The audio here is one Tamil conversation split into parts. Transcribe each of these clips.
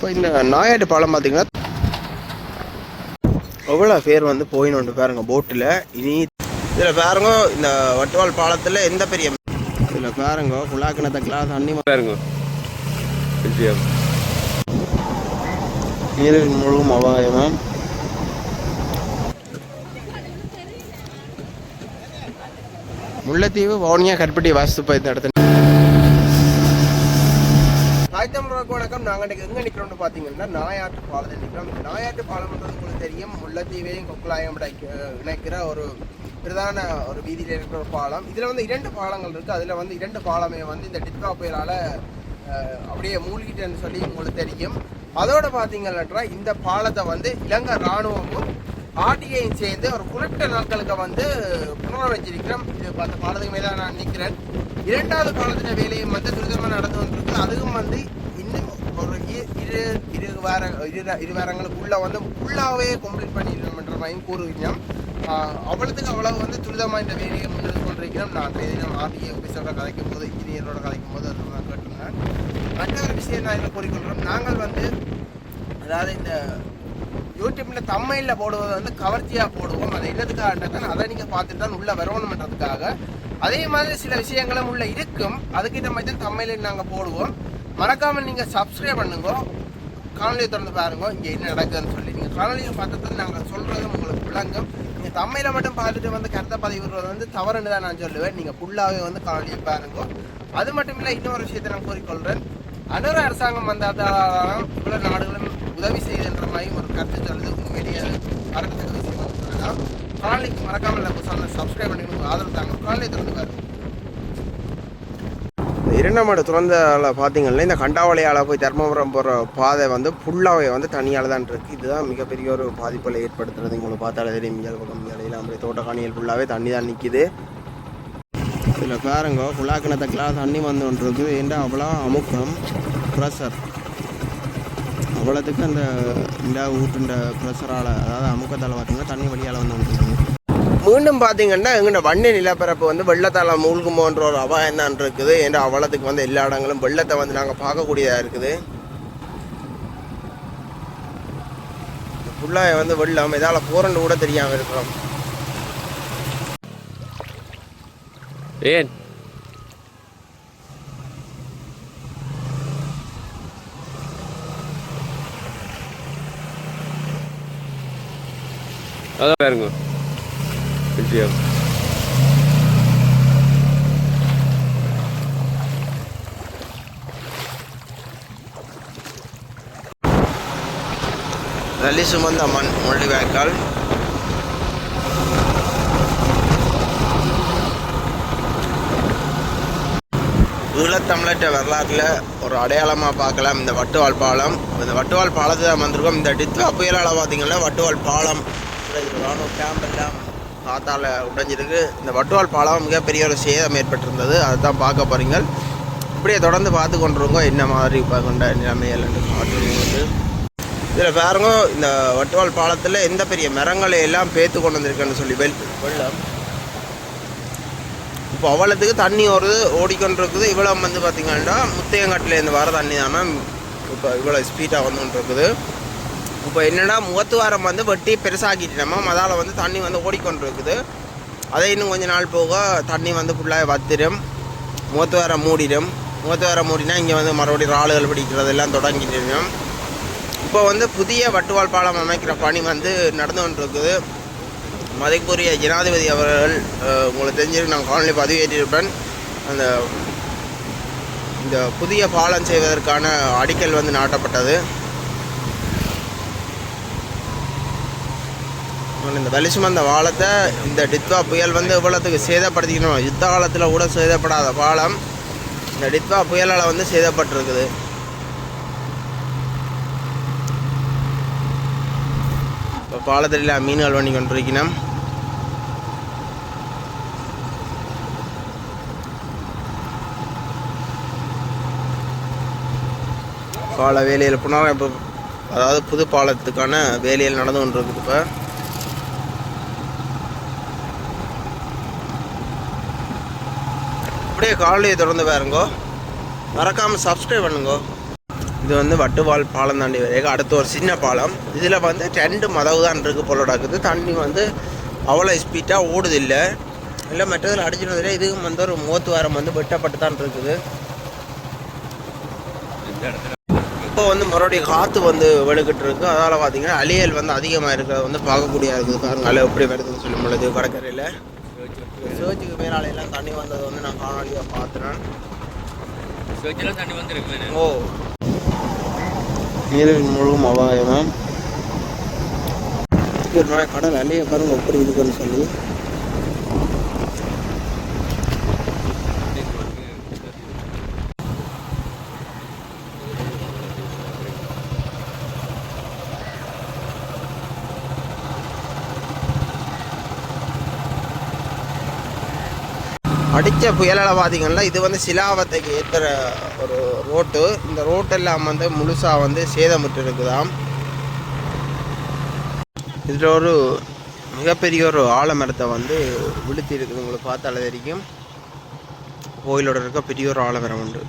இப்போ இந்த நாயாட்டு பாலம் பார்த்தீங்கன்னா எவ்வளோ பேர் வந்து போயின்னு பாருங்க போட்டில் இனி இதில் பாருங்க இந்த வட்டுவால் பாலத்தில் எந்த பெரிய இதில் பாருங்க குழாக்கிணத்துக்கெல்லாம் தண்ணி பாருங்க. நீரில் முழுகும் அபாயமும் முல்லைத்தீவு வவுனியா கற்பட்டி வாஸ்து இந்த இடத்துல நாங்கள் இன்னைக்கு எங்கே நிற்கிறோம்னு பார்த்தீங்கன்னா நாயாட்டு பாலத்தில் நிற்கிறோம் இந்த நாயாட்டு பாலம்ன்றது உங்களுக்கு தெரியும். முல்லைத்தீவையும் கொக்குலாயம் இணைக்கிற ஒரு பிரதான ஒரு வீதியில் இருக்கிற ஒரு பாலம். இதில் வந்து இரண்டு பாலங்கள் இருக்குது அதில் வந்து இரண்டு பாலமே வந்து இந்த டிட்கா புயலால் அப்படியே மூழ்கிட்டேன்னு சொல்லி உங்களுக்கு தெரியும். அதோட பார்த்தீங்கன்னா இந்த பாலத்தை வந்து இலங்கை இராணுவமும் ஆர்டிஐயும் சேர்ந்து ஒரு குறிப்பிட்ட நாட்களுக்கு வந்து புனரமைச்சிருக்கிறோம். இது அந்த பாலத்துக்கு மேலே நான் நிற்கிறேன் இரண்டாவது பாலத்தின் வேலையும் வந்து துரிதமாக நடந்து வந்திருக்கு அதுவும் வந்து இரு இரு வார இரு இரு வாரங்களுக்குள்ள வந்து ஃபுல்லாகவே கம்ப்ளீட் பண்ணிடணும்ன்ற மாதிரி கூறுகிறோம் ஆஹ் அவ்வளவு வந்து துரிதமாக இந்த வேலையை முன்னெடுத்து கொண்டிருக்கிறோம். நான் தினம் ஆர்டிஏ ஆஃபீஸரோட கதைக்கும் போது இன்ஜினியரோட கதைக்கும் போது அதை நான் கேட்டிருந்தேன். மற்றொரு விஷயம் நான் இதில் கூறிக்கொள்கிறோம். நாங்கள் வந்து அதாவது இந்த யூடியூப்ல தமிழில் போடுவது வந்து கவர்ச்சியாக போடுவோம். அதை என்னதுக்காக அதை நீங்கள் பார்த்துட்டு தான் உள்ள வரணுன்றதுக்காக அதே மாதிரி சில விஷயங்களும் உள்ள இருக்கும். அதுக்கிட்ட மாதிரி தான் தமிழில் நாங்கள் போடுவோம். மறக்காமல் நீங்கள் சப்ஸ்கிரைப் பண்ணுங்க. காணொலியை திறந்து பாருங்க. இங்கே என்ன நடக்குதுன்னு சொல்லி. நீங்கள் காணொலியை பார்த்துட்டு நாங்கள் சொல்கிறதும் உங்களுக்கு விளங்கும். நீங்கள் தமிழில் மட்டும் பார்த்துட்டு வந்து கருத்தை பதிவிடுறது வந்து தவறுன்னு தான் நான் சொல்லுவேன். நீங்கள் ஃபுல்லாகவே வந்து காணொலியை பாருங்க. அது மட்டும் இல்லை இன்னொரு விஷயத்தை நான் கூறிக்கொள்கிறேன் அனுர அரசாங்கம் வந்தாதான் இவ்வளவு நாடுகளும் உதவி செய்யுதுன்ற மாதிரி ஒரு கருத்து சொல்லுது. உண்மையிலேயே அது வரக்கத்தக்க விஷயம் சொல்லலாம் காலைக்கு மறக்காமல் நம்ம சேனல் சப்ஸ்கிரைப் பண்ணி ஆதரவு தாங்க. காலை திறந்து பாருங்க இரண்டாம் பார்த்தீங்கன்னா இந்த கண்டாவளையால் போய் தர்மபுரம் போகிற பாதை வந்து ஃபுல்லாகவே வந்து தனியால் தான் இருக்குது இதுதான் மிகப்பெரிய ஒரு பாதிப்புகளை ஏற்படுத்துறது. உங்களுக்கு பார்த்தாலே தெரியும் இங்கே பக்கம் இடையில அப்படியே தோட்டக்காணிகள் ஃபுல்லாகவே தண்ணி தான் நிற்கிது இதில் பாருங்க குழாக்கிணத்துக்கெல்லாம் தண்ணி வந்து ஒன்று இருக்குது ஏன்டா அவ்வளோ அமுக்கம்? ப்ரெஷர் அவ்வளோத்துக்கு அந்த இந்த ஊட்டுண்ட ப்ரெஷரால் அதாவது அமுக்கத்தால் பார்த்தீங்கன்னா தண்ணி வழியால் வந்து மீண்டும் பார்த்தீங்கன்னா எங்கள்ட வண்ணி நிலப்பரப்பு வந்து வெள்ளத்தால் மூழ்குமோன்ற ஒரு அபாயம் தான் இருக்குது. என்ற அவலத்துக்கு வந்து எல்லா இடங்களும் வெள்ளத்தை வந்து நாங்கள் பார்க்கக்கூடியதாக இருக்குது. ஃபுல்லாக வந்து வெள்ளம் இதால் போரண்டு கூட தெரியாமல் இருக்கிறோம். ஏன்? அதான் பாருங்க. விஜயம் நல்லி சுமந்த மண் முள்ளிவாய்க்கால் ஈழத்தமிழற்ற வரலாற்றில் ஒரு அடையாளமாக பார்க்கலாம் இந்த வட்டுவால் பாலம் இந்த வட்டுவால் பாலத்தை தான் வந்திருக்கோம் இந்த டித்வா புயலால் பார்த்தீங்கன்னா வட்டுவால் பாலம் இது ராணுவ கேம்ப் எல்லாம் காத்தால உடைஞ்சிருக்கு. இந்த வட்டுவால் பாலம் மிகப்பெரிய ஒரு சேதம் ஏற்பட்டிருந்தது. அதுதான் பார்க்க போறீங்க. இப்படியே தொடர்ந்து பார்த்து கொண்டிருக்கோம். என்ன மாதிரி கொண்ட நிலைமைகள் என்று இதில் பாருங்க இந்த வட்டுவால் பாலத்தில் எந்த பெரிய மரங்களை எல்லாம் பேத்து கொண்டு வந்திருக்கேன்னு சொல்லி வெள் வெள்ளம். இப்போ அவ்வளோத்துக்கு தண்ணி வருது ஓடிக்கொண்டிருக்குது. இவ்வளோ வந்து பார்த்திங்கன்னா முத்தையங்காட்டிலேருந்து வர தண்ணி தானே இப்போ இவ்வளோ ஸ்பீடாக வந்துட்டு இருக்குது இப்போ என்னென்னா முகத்துவாரம் வந்து வெட்டி பெருசாக்கிட்டோமா அதால் வந்து தண்ணி வந்து ஓடிக்கொண்டிருக்குது. அதை இன்னும் கொஞ்ச நாள் போக தண்ணி வந்து ஃபுல்லாக வத்திரும். முகத்துவாரம் மூடிடும் முகத்துவாரம் மூடினா இங்கே வந்து மறுபடியும் இறாலுகள் பிடிக்கிறது எல்லாம் தொடங்கிடும் இப்போ வந்து புதிய வட்டுவால் பாலம் அமைக்கிற பணி வந்து நடந்து கொண்டிருக்குது. மதிப்புரிய ஜனாதிபதி அவர்கள் உங்களுக்கு தெரிஞ்சிருக்கு நான் காலனி பதிவேற்றிருப்பேன். அந்த இந்த புதிய பாலம் செய்வதற்கான அடிக்கல் வந்து நாட்டப்பட்டது. இந்த வெளிசுமந்த பாலத்தை இந்த டித்வா புயல் வந்து இவ்வளோத்துக்கு சேதப்படுத்திக்கணும். யுத்த காலத்தில் கூட சேதப்படாத பாலம் இந்த டித்வா புயலால் வந்து சேதப்பட்டிருக்குது. இப்போ பாலத்தில் மீன்கள் பண்ணி கொண்டிருக்கணும் பால வேலையில் புனரமைப்பு அதாவது புது பாலத்துக்கான வேலையில் நடந்து கொண்டிருக்குது இப்போ. அப்படியே காலையை தொடர்ந்து பாருங்கோ. மறக்காமல் சப்ஸ்கிரைப் பண்ணுங்கோ. இது வந்து வட்டுவால் பாலம் தாண்டி வரைக்கும் அடுத்து ஒரு சின்ன பாலம். இதில் வந்து ரெண்டு மதவு தான் இருக்குது போலடாக்குது தண்ணி வந்து அவ்வளோ ஸ்பீட்டாக ஓடுது இல்லை இல்லை மற்றதில் அடிச்சிடுறதுல இதுவும் வந்து ஒரு மூத்து வாரம் வந்து வெட்டப்பட்டு தான் இருக்குது. இப்போ வந்து மறுபடியும் காற்று வந்து வெளுக்கிட்டு இருக்கு. அதனால் பார்த்தீங்கன்னா அழியல் வந்து அதிகமாக இருக்கிறது வந்து பார்க்கக்கூடிய இருக்குது. பாருங்க அலை எப்படி வருதுன்னு சொல்லும் பொழுது கடற்கரையில். சிவச்சுக்கு மேலால எல்லாம் தண்ணி வந்தது வந்து நான் காணொலியாக பார்த்தேன் சுவிட்சில் தண்ணி வந்துருக்கு ஓ. நீரில் ஒரு நாள் கடல் அலைய பாருங்க எப்படி இருக்குன்னு சொல்லி. அடித்த புயலால் பார்த்தீங்கன்னா இது வந்து சிலாவத்தைக்கு ஏற்றுற ஒரு ரோட்டு. இந்த ரோட்டெல்லாம் வந்து முழுசாக வந்து சேதமிட்டு இருக்குதாம் இதில் ஒரு மிகப்பெரிய ஒரு ஆலமரத்தை வந்து விழுத்தி இருக்குது உங்களுக்கு பார்த்தாலே தெரியும். கோயிலோட இருக்க பெரிய ஒரு ஆலமரம் உண்டு.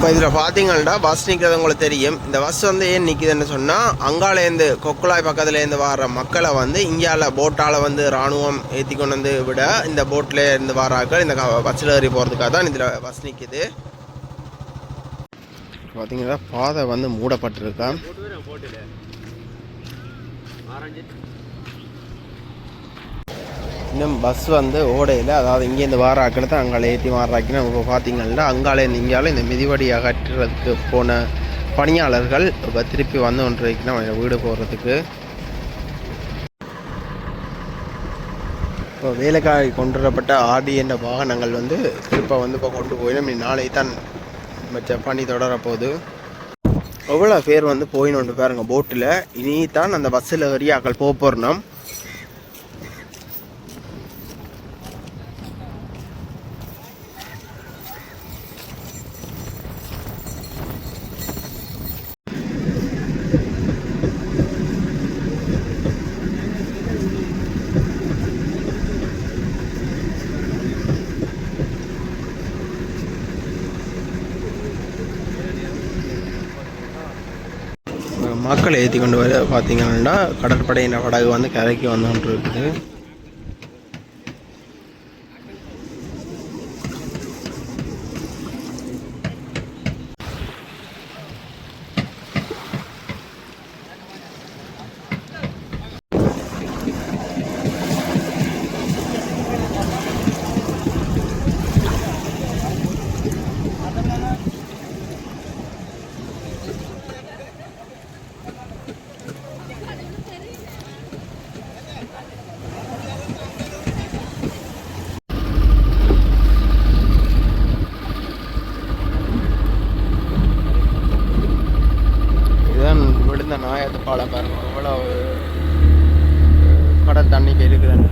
இப்போ இதில் பார்த்தீங்கன்னா பஸ் நிற்கிறது உங்களுக்கு தெரியும். இந்த பஸ் வந்து ஏன் நிற்கிதுன்னு சொன்னால் அங்காலேருந்து கொக்குலாய் பக்கத்துலேருந்து வர மக்களை வந்து இந்தியாவில் போட்டால் வந்து இராணுவம் ஏற்றி கொண்டு வந்து விட இந்த போட்டில் இருந்து வராக்கள் இந்த பஸ்ஸில் ஏறி போகிறதுக்காக தான் இதில் பஸ் நிற்கிது பார்த்தீங்கன்னா பாதை வந்து மூடப்பட்டிருக்கா. இன்னும் பஸ் வந்து ஓடையில் அதாவது இங்கேருந்து வார ஆக்கிறது அங்கால ஏற்றி மாறாக்கினா இப்போ பார்த்தீங்கன்னா அங்காலே இங்கால இந்த மிதிவடி அகற்றுறதுக்கு போன பணியாளர்கள் இப்போ திருப்பி வந்து ஒன்றைக்குனா வீடு போகிறதுக்கு இப்போ வேலைக்காய் கொண்டு வரப்பட்ட ஆடி என்ற வாகனங்கள் வந்து திருப்ப வந்து இப்போ கொண்டு போயிடும். நாளை தான் மற்ற பணி தொடரப்போகுது எவ்வளோ பேர் வந்து போயின்னு பாருங்கள் போட்டில் இனி தான் அந்த பஸ்ஸில் வரி அக்கள் போக போகிறோம் மக்களை ஏற்றி கொண்டு வர பார்த்தீங்கன்னா கடற்படையின் படகு வந்து கரைக்கு வந்துகிட்டு இருக்குது இதுதான் விழுந்த நாயத்து பாலம் பாருங்க எவ்வளோ கடல் தண்ணிக்கு இருக்குதுன்னு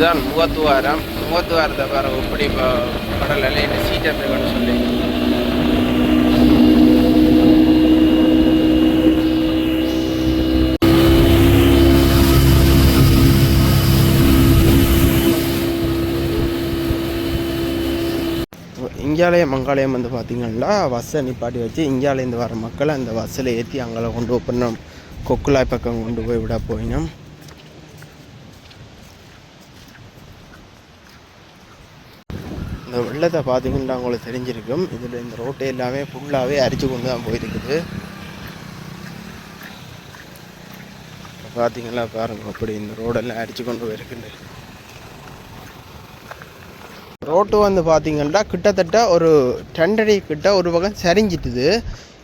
இதுதான் முகத்துவாரம். முகத்துவாரத்தை பாருங்க இப்படி இப்போ கடல் அலையிட்டு சீட்டை இருக்குன்னு சொல்லி. இந்தியாலயம் மங்காலயம் வந்து பார்த்தீங்கன்னா பஸ்ஸை நிப்பாட்டி வச்சு இந்தியாவிலேருந்து வர மக்களை அந்த பஸ்ஸில் ஏற்றி அங்கே கொண்டு போய் கொக்குலாய் பக்கம் கொண்டு போய் விட போயினோம். இந்த வெள்ளத்தை பார்த்தீங்கன்னா உங்களுக்கு தெரிஞ்சிருக்கும். இதில் இந்த ரோட்டை எல்லாமே ஃபுல்லாகவே அரிச்சு கொண்டு தான் போயிருக்குது. பார்த்தீங்களா பாருங்க அப்படி இந்த ரோடெல்லாம் அரிச்சு கொண்டு போயிருக்குது. ரோட்டு வந்து பார்த்தீங்கன்னா கிட்டத்தட்ட ஒரு டெண்டடி கிட்ட ஒரு பக்கம் சரிஞ்சிட்டுது.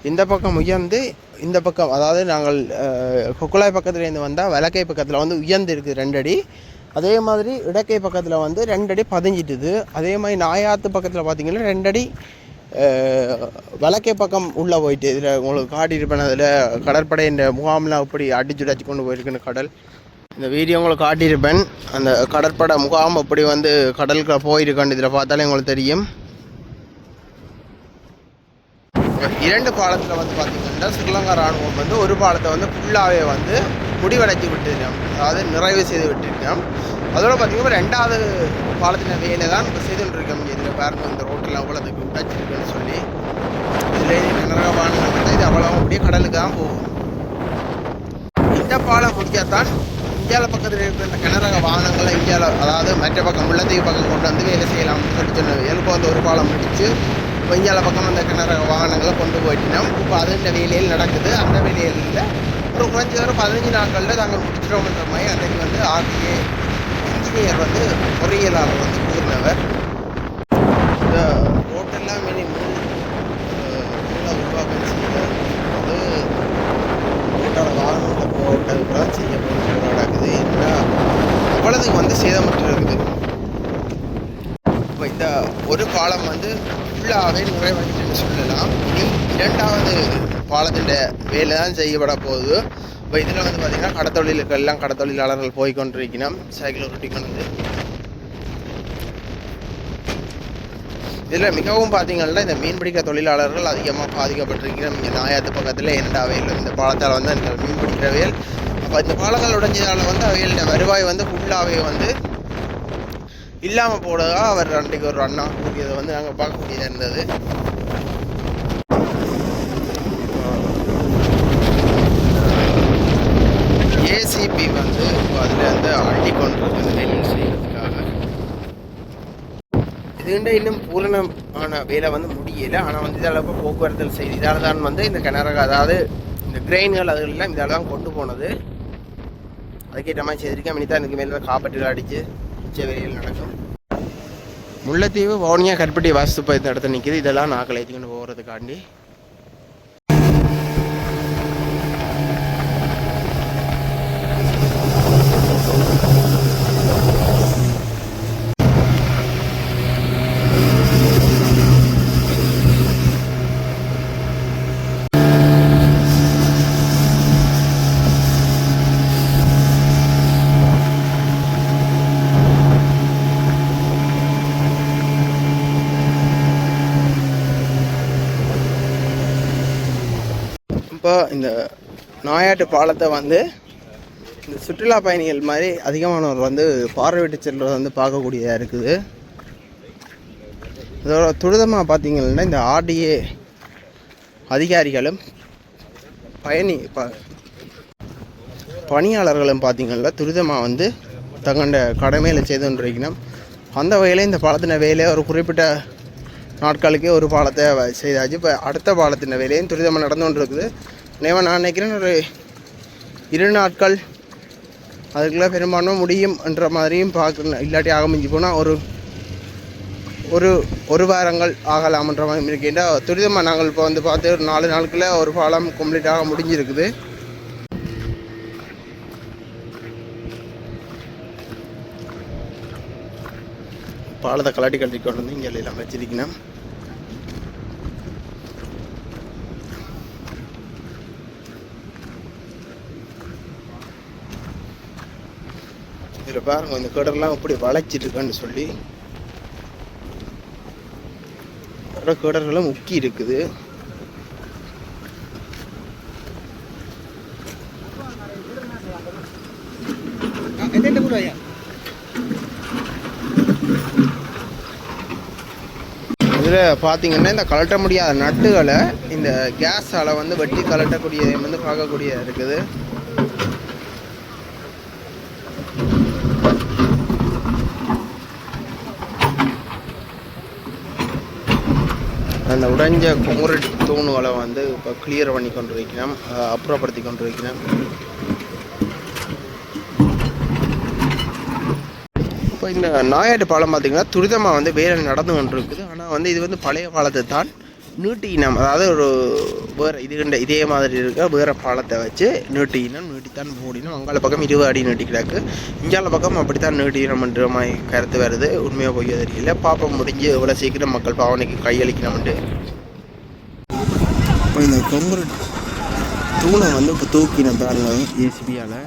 இந்த பக்கம் உயர்ந்து இந்த பக்கம் அதாவது நாங்கள் அஹ், கொக்குலாய் பக்கத்துலேருந்து வந்தால் வலக்கை பக்கத்தில் வந்து உயர்ந்து இருக்குது ரெண்டடி. அதே மாதிரி இடக்கை பக்கத்தில் வந்து ரெண்டடி பதிஞ்சிட்டுது. அதே மாதிரி நாயாத்து பக்கத்தில் பார்த்தீங்கன்னா ரெண்டடி அஹ், வலக்கை பக்கம் உள்ளே போயிட்டு. இதில் உங்களுக்கு காட்டியிருப்பேன் அதில் கடற்படை இந்த முகாம்லாம் எப்படி அடிச்சு அடிச்சு கொண்டு போயிருக்குன்னு கடல். இந்த வீடியோ உங்களுக்கு காட்டியிருப்பேன். அந்த கடற்படை முகாம் அப்படி வந்து கடலுக்கு போயிருக்கான்னு இதில் பார்த்தாலே உங்களுக்கு தெரியும். இரண்டு பாலத்தில் வந்து பார்த்தீங்கன்னா ஸ்ரீலங்கா ராணுவம் வந்து ஒரு பாலத்தை வந்து ஃபுல்லாகவே வந்து முடிவடைஞ்சு விட்டிருக்கோம் அதாவது நிறைவு செய்து விட்டிருக்கோம் அதோட பார்த்தீங்கன்னா ரெண்டாவது பாலத்தின வேலை தான் இப்போ செய்து கொண்டிருக்கோம். இதில் பாருங்க இந்த ரோட்டில் அவ்வளோதுக்கு விட்டாச்சிருக்குன்னு சொல்லி. இதில் கனரக வாகனங்கள் வந்து இது அவ்வளோ அப்படியே கடலுக்கு தான் போகும். இந்த பாலம் முடிச்சாதான் இந்தியாவில் பக்கத்தில் இருக்கிற இந்த கனரக வாகனங்களை இந்தியாவில் அதாவது மற்ற பக்கம் முள்ளத்தீவு பக்கம் கொண்டு வந்து வேலை செய்யலாம்னு சொல்லி சொன்னது. எனக்கு வந்து ஒரு பாலம் முடிச்சு இப்போ இந்தியாவில் பக்கம் அந்த கனரக வாகனங்களை கொண்டு போயிட்டோம். இப்போ அது இந்த வேலையில் நடக்குது. அந்த வேலையில் அப்புறம் குறைஞ்சது ஒரு பதினஞ்சு நாட்களில் நாங்கள் முடிச்சிட்டோம்ன்ற மாதிரி அன்றைக்கு வந்து ஆர்டிஏ இன்ஜினியர் வந்து பொறியியலாளர் வந்து கூறினவர் இந்த ரோட்டெல்லாம் மினிமம் உருவாக்கம் செய்ய வந்து ரோட்டோட வாகனங்களை போட்டதுக்கெல்லாம் செய்ய நடக்குது. ஏன்னா அவ்வளவு வந்து சேதமற்று இருக்குது. இப்போ இந்த ஒரு பாலம் வந்து ஃபுல்லாகவே நிறைவடைஞ்சுன்னு சொல்லலாம். இனி இரண்டாவது பாலத்தின் வேலை தான் செய்யப்பட போகுது. இப்போ இதில் வந்து பார்த்திங்கன்னா கடத்தொழிலுக்கெல்லாம் கடத்தொழிலாளர்கள் போய் கொண்டிருக்கணும் சைக்கிள் ஒட்டி கொண்டு இதில் மிகவும் பார்த்தீங்கன்னா இந்த மீன்பிடிக்க தொழிலாளர்கள் அதிகமாக பாதிக்கப்பட்டிருக்கிறோம் இங்கே நாயாத்து பக்கத்தில் இரண்டாவே இல்லை இந்த பாலத்தால் வந்து இந்த மீன்பிடிக்கிறவையல் அப்போ இந்த பாலங்கள் உடைஞ்சதால் வந்து அவைகளோட வருவாய் வந்து ஃபுல்லாகவே வந்து இல்லாமல் போனதாக அவர் அன்றைக்கு ஒரு அண்ணா கூறியதை வந்து நாங்கள் பார்க்கக்கூடியதாக இருந்தது ஏசிபி வந்து அதில் வந்து அள்ளி கொண்டு வேலை செய்யறதுக்காக. இதுகிட்ட இன்னும் பூரணமான வேலை வந்து முடியலை. ஆனால் வந்து இதால் போக்குவரத்து செய்து இதால் தான் வந்து இந்த கிணறு அதாவது இந்த கிரெயின்கள் அதுகளெலாம் இதால் தான் கொண்டு போனது. அதுக்கேற்ற மாதிரி செய்திருக்கேன் மினிதான் இதுக்கு மேலே காப்பீட்டு அடித்து உச்சவெளியில் நடக்கும். முல்லைத்தீவு வவுனியா கற்பட்டி வாஸ்து இப்போ இந்த இடத்துல நிற்கிது இதெல்லாம் நாக்கள் ஏற்றிக்கொண்டு போகிறதுக்காண்டி இப்போ இந்த நாயாட்டு பாலத்தை வந்து இந்த சுற்றுலா பயணிகள் மாதிரி அதிகமானவர் வந்து பார்வையிட்டு செல்வது வந்து பார்க்கக்கூடியதாக இருக்குது. இதோட துரிதமாக பார்த்தீங்கன்னா இந்த ஆர்டிஏ அதிகாரிகளும் பயணி ப பணியாளர்களும் பார்த்தீங்கன்னா துரிதமாக வந்து தங்கண்ட கடமையில் செய்து கொண்டிருக்கணும். அந்த வகையில் இந்த பாலத்தின வேலையை ஒரு குறிப்பிட்ட நாட்களுக்கே ஒரு பாலத்தை செய்தாச்சு. இப்போ அடுத்த பாலத்தின வேலையும் துரிதமாக நடந்து கொண்டு இருக்குது நான் நினைக்கிறேன் ஒரு இரு நாட்கள் அதுக்குள்ளே பெரும்பான்மை முடியும் என்ற மாதிரியும் பார்க்கணும் இல்லாட்டி ஆக மிஞ்சி போனால் ஒரு ஒரு ஒரு வாரங்கள் ஆகலாம்ன்ற மாதிரி இருக்கின்ற துரிதமாக நாங்கள் இப்போ வந்து பார்த்து ஒரு நாலு நாளுக்குள்ள ஒரு பாலம் கம்ப்ளீட்டாக முடிஞ்சிருக்குது. பாலத்தை கலாட்டி கட்டி கொண்டு வந்து இங்கே எல்லாம் வச்சிருக்கணும். பாருங்க இந்த கிடர்லாம் இப்படி வளைச்சிட்டு இருக்கான்னு சொல்லி. வர கேடர்களும் முக்கி இருக்குது. இதில் பார்த்தீங்கன்னா இந்த கலட்ட முடியாத நட்டுகளை இந்த கேஸால் வந்து வெட்டி கலட்டக்கூடிய வந்து பார்க்கக்கூடிய இருக்குது. அந்த உடைஞ்ச குமுறட் தூணுகளை வந்து இப்போ கிளியர் பண்ணி கொண்டு வைக்கணும் அப்புறப்படுத்தி கொண்டு வைக்கணும் இப்போ இந்த நாயாட்டு பாலம் பார்த்தீங்கன்னா துரிதமாக வந்து வேலை நடந்து கொண்டு இருக்குது ஆனால் வந்து இது வந்து பழைய பாலத்தை தான். நீட்டினம். அதாவது ஒரு வேறு இது கண்ட இதே மாதிரி இருக்க வேறு பாலத்தை வச்சு நீட்டு இனம் நீட்டித்தான் மூடினோம். அங்கால பக்கம் இருபது அடி நீட்டி கிடக்கு. இங்கால பக்கம் அப்படித்தான் நீட்டினம்ன்ற மாதிரி கருத்து வருது. உண்மையாக போய் தெரியல. பாப்பம் முடிஞ்சு எவ்வளோ சீக்கிரம் மக்கள் பாவனைக்கு கையளிக்கணும்ட்டு. இப்போ இந்த கொங்குரு தூணை வந்து இப்போ தூக்கின பாருங்க ஏசிபியால்